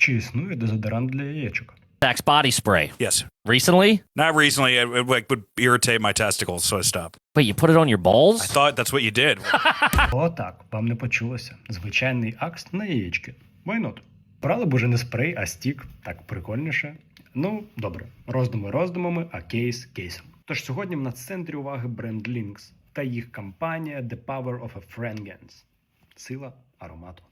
Чи існує дезодорант для яєчок? Axe body spray. Yes. Recently? Not recently. It, it like would irritate my testicles, so I stopped. Wait, you put it on your balls? I thought that's what you did. О, так, вам не почулося. Звичайний акс на яєчки. Why not? Брали б уже не спрей, а стік. Так прикольніше. Ну, добре, роздуми роздумами, а кейс кейсом. Тож сьогодні в нас в центрі уваги бренд Lynx та їх кампанія The Power of a Fragrance. Сила аромату.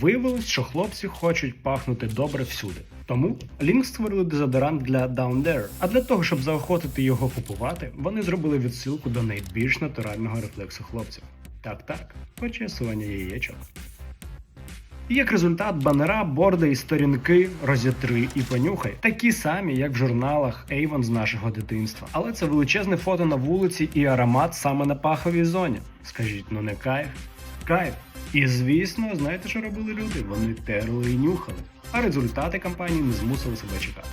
Виявилось, що хлопці хочуть пахнути добре всюди. Тому Lynx створили дезодорант для Down There. А для того, щоб заохотити його купувати, вони зробили відсилку до найбільш натурального рефлексу хлопців. Так, так, почесування яєчок. І як результат, банера, борди і сторінки розітри і понюхай такі самі, як в журналах Avon з нашого дитинства. Але це величезне фото на вулиці і аромат саме на паховій зоні. Скажіть, ну не кайф? Кайф. І звісно, знаєте, що робили люди? Вони терли і нюхали. А результати кампанії не змусили себе чекати.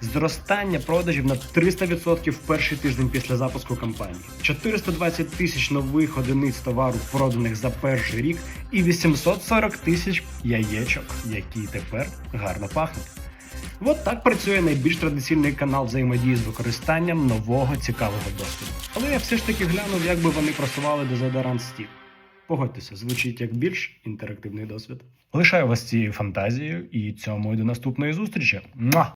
Зростання продажів на 300% в перший тиждень після запуску кампанії, 420 тисяч нових одиниць товару проданих за перший рік, і 840 тисяч яєчок, які тепер гарно пахнуть. От так працює найбільш традиційний канал взаємодії з використанням нового цікавого досвіду. Але я все ж таки глянув, як би вони просували дезодорант Стів. Погодьтеся, звучить як більш інтерактивний досвід. Лишаю вас цією фантазією і цьому і до наступної зустрічі. Муа!